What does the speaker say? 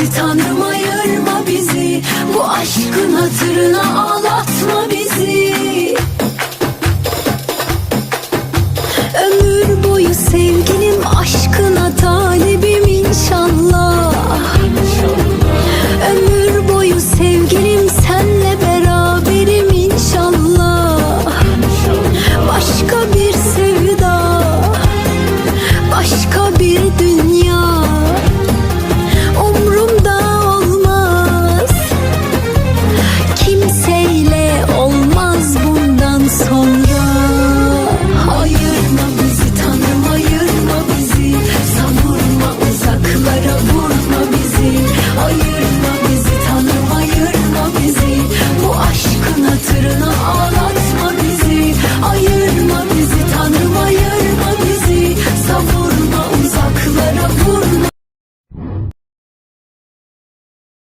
bizi Tanrım ayırma bizi. Bu aşkın hatırına ağlatma bizi. Ömür boyu sev